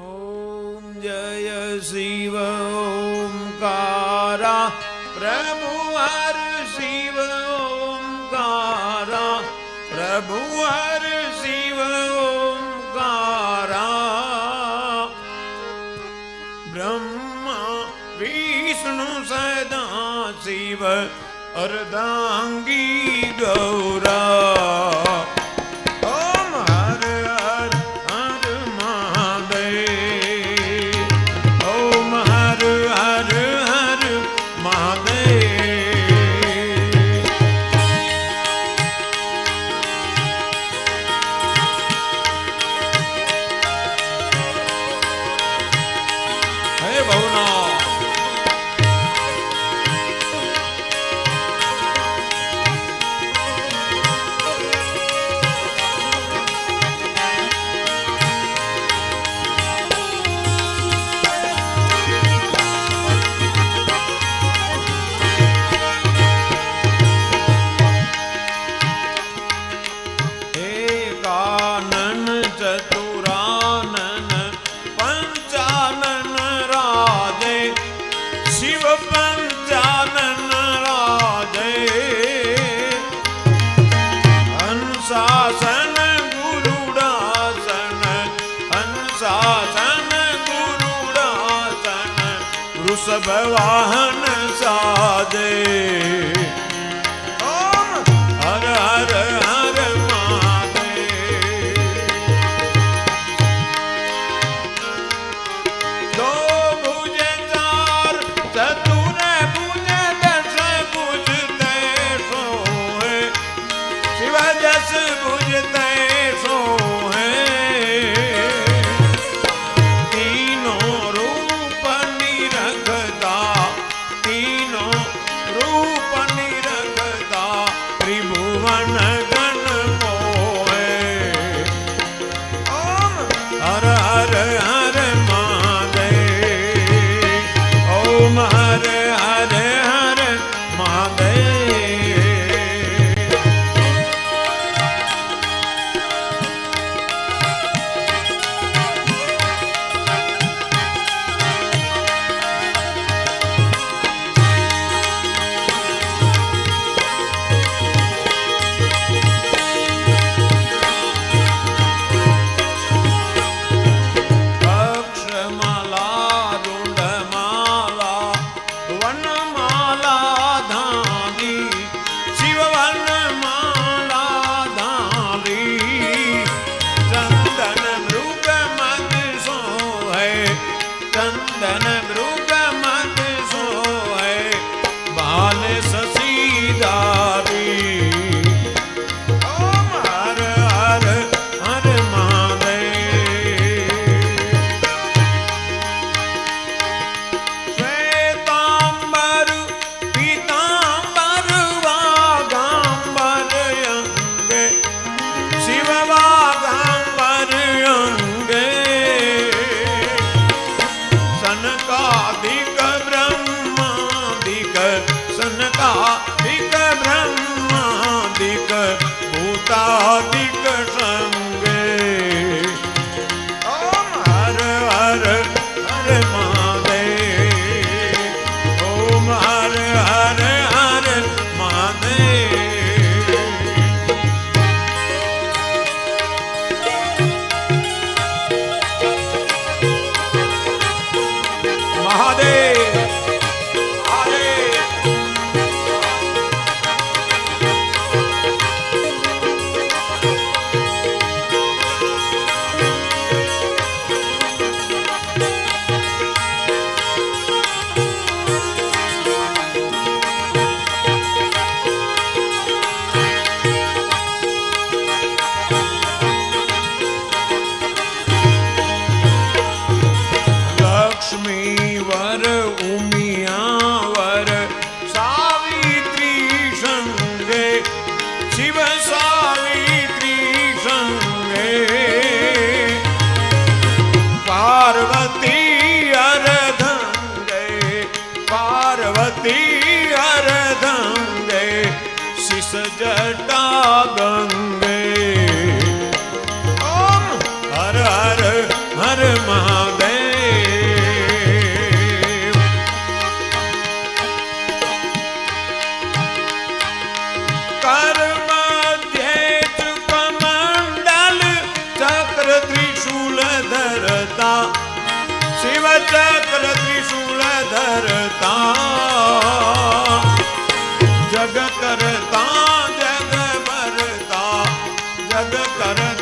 ॐ जय शिव ओङ्कारा प्रभु हर शिव ओङ्कारा प्रभु हर शिव ओङ्कारा ब्रह्मा विष्णु सदा शिव अर्धाङ्गी गौरा রে આસન ગુરુડાસન વૃષભ વાહન સાજે હર હર প্রাণী પાર્વતી હરદંગે શિષ જટા ગંગે. ઓમ હર હર હર મહા જગ કરતા જગ ભરતા જગ કરતા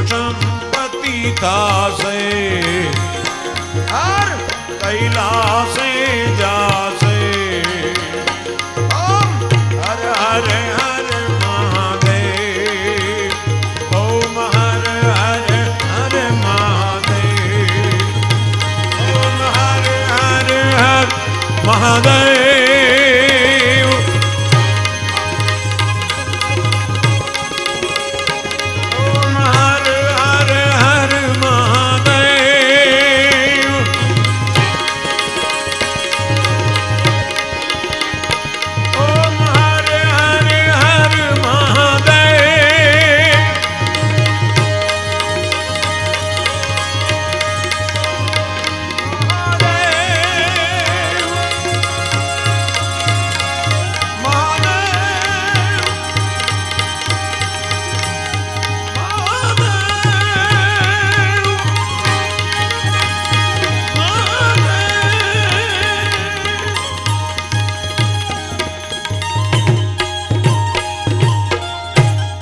पति पतिता से हर कैला से जा